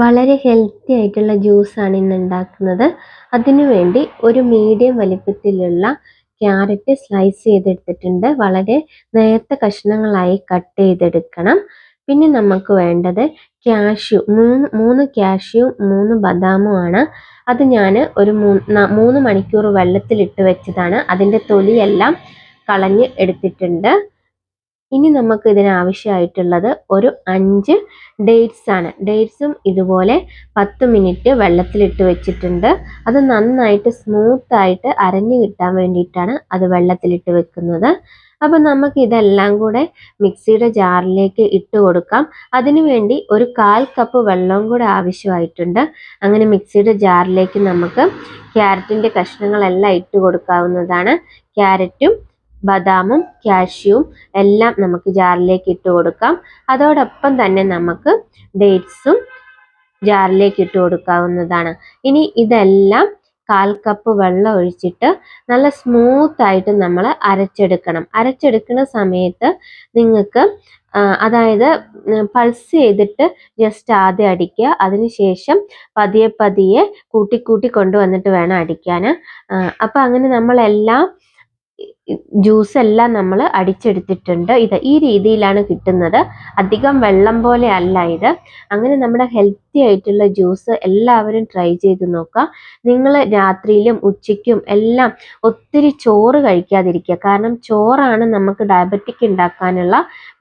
വളരെ ഹെൽത്തി ആയിട്ടുള്ള ജ്യൂസാണ് ഇന്ന് ഉണ്ടാക്കുന്നത്. അതിനുവേണ്ടി ഒരു മീഡിയം വലിപ്പത്തിലുള്ള ക്യാരറ്റ് സ്ലൈസ് ചെയ്തെടുത്തിട്ടുണ്ട്. വളരെ നേർത്ത കഷ്ണങ്ങളായി കട്ട് ചെയ്തെടുക്കണം. പിന്നെ നമുക്ക് വേണ്ടത് ക്യാഷ്യൂ മൂന്ന് മൂന്ന് ക്യാഷ്യൂ മൂന്ന് ബദാമുമാണ് അത് ഞാൻ ഒരു മൂന്ന് മണിക്കൂർ വെള്ളത്തിലിട്ട് വെച്ചതാണ്. അതിന്റെ തൊലിയെല്ലാം കളഞ്ഞ് എടുത്തിട്ടുണ്ട്. ഇനി നമുക്ക് ഇതിനാവശ്യമായിട്ടുള്ളത് ഒരു അഞ്ച് ഡേറ്റ്സ് ആണ്. ഡേറ്റ്സും ഇതുപോലെ പത്ത് മിനിറ്റ് വെള്ളത്തിലിട്ട് വെച്ചിട്ടുണ്ട്. അത് നന്നായിട്ട് സ്മൂത്തായിട്ട് അരഞ്ഞു കിട്ടാൻ വേണ്ടിയിട്ടാണ് അത് വെള്ളത്തിലിട്ട് വെക്കുന്നത്. അപ്പം നമുക്ക് ഇതെല്ലാം കൂടെ മിക്സിയുടെ ജാറിലേക്ക് ഇട്ട് കൊടുക്കാം. അതിനുവേണ്ടി ഒരു കാൽ കപ്പ് വെള്ളവും കൂടെ ആവശ്യമായിട്ടുണ്ട്. അങ്ങനെ മിക്സിയുടെ ജാറിലേക്ക് നമുക്ക് ക്യാരറ്റിന്റെ കഷ്ണങ്ങളെല്ലാം ഇട്ട് കൊടുക്കാവുന്നതാണ്. ക്യാരറ്റും ബദാമും കാഷ്യൂവും എല്ലാം നമുക്ക് ജാറിലേക്ക് ഇട്ട് കൊടുക്കാം. അതോടൊപ്പം തന്നെ നമുക്ക് ഡേറ്റ്സും ജാറിലേക്ക് ഇട്ട് കൊടുക്കാവുന്നതാണ്. ഇനി ഇതെല്ലാം കാൽ കപ്പ് വെള്ളം ഒഴിച്ചിട്ട് നല്ല സ്മൂത്ത് ആയിട്ട് നമ്മൾ അരച്ചെടുക്കണം. അരച്ചെടുക്കുന്ന സമയത്ത് നിങ്ങൾക്ക് അതായത് പൾസ് ചെയ്തിട്ട് ജസ്റ്റ് ആദ്യം അടിക്കുക. അതിനുശേഷം പതിയെ പതിയെ കൂട്ടി കൂട്ടി കൊണ്ടുവന്നിട്ട് വേണം അടിക്കാൻ. അപ്പം അങ്ങനെ നമ്മളെല്ലാം ജ്യൂസ് എല്ലാം നമ്മൾ അടിച്ചെടുത്തിട്ടുണ്ട്. ഇത് ഈ രീതിയിലാണ് കിട്ടുന്നത്. അധികം വെള്ളം പോലെ അല്ല ഇത്. അങ്ങനെ നമ്മുടെ ഹെൽത്തി ആയിട്ടുള്ള ജ്യൂസ് എല്ലാവരും ട്രൈ ചെയ്ത് നോക്കുക. നിങ്ങൾ രാത്രിയിലും ഉച്ചയ്ക്കും എല്ലാം ഒത്തിരി ചോറ് കഴിക്കാതിരിക്കുക. കാരണം ചോറാണ് നമുക്ക് ഡയബറ്റിക് ഉണ്ടാക്കാനുള്ള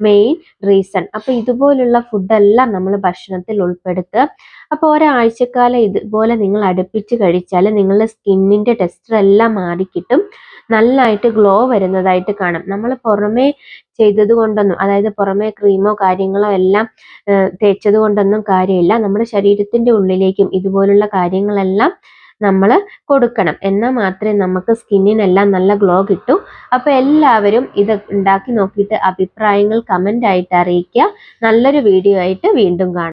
മെയിൻ റീസൺ അപ്പോൾ ഇതുപോലുള്ള ഫുഡെല്ലാം നമ്മൾ ഭക്ഷണത്തിൽ ഉൾപ്പെടുത്തുക അപ്പോൾ ഒരാഴ്ചക്കാലം ഇതുപോലെ നിങ്ങൾ അടുപ്പിച്ച് കഴിച്ചാൽ നിങ്ങളുടെ സ്കിന്നിന്റെ ടെക്സ്ചർ എല്ലാം മാറിക്കിട്ടും. നല്ലതായിട്ട് ഗ്ലോ വരുന്നതായിട്ട് കാണാം. നമ്മൾ പുറമേ ചെയ്തത് കൊണ്ടൊന്നും അതായത് പുറമേ ക്രീമോ കാര്യങ്ങളോ എല്ലാം തേച്ചത് കൊണ്ടൊന്നും കാര്യമില്ല. നമ്മുടെ ശരീരത്തിന്റെ ഉള്ളിലേക്കും ഇതുപോലുള്ള കാര്യങ്ങളെല്ലാം നമ്മൾ കൊടുക്കണം. എന്നാൽ മാത്രമേ നമുക്ക് സ്കിന്നിനെല്ലാം നല്ല ഗ്ലോ കിട്ടൂ. അപ്പോൾ എല്ലാവരും ഇത് ഉണ്ടാക്കി നോക്കിയിട്ട് അഭിപ്രായങ്ങൾ കമന്റ് ആയിട്ട് അറിയിക്കുക. നല്ലൊരു വീഡിയോ ആയിട്ട് വീണ്ടും കാണാം.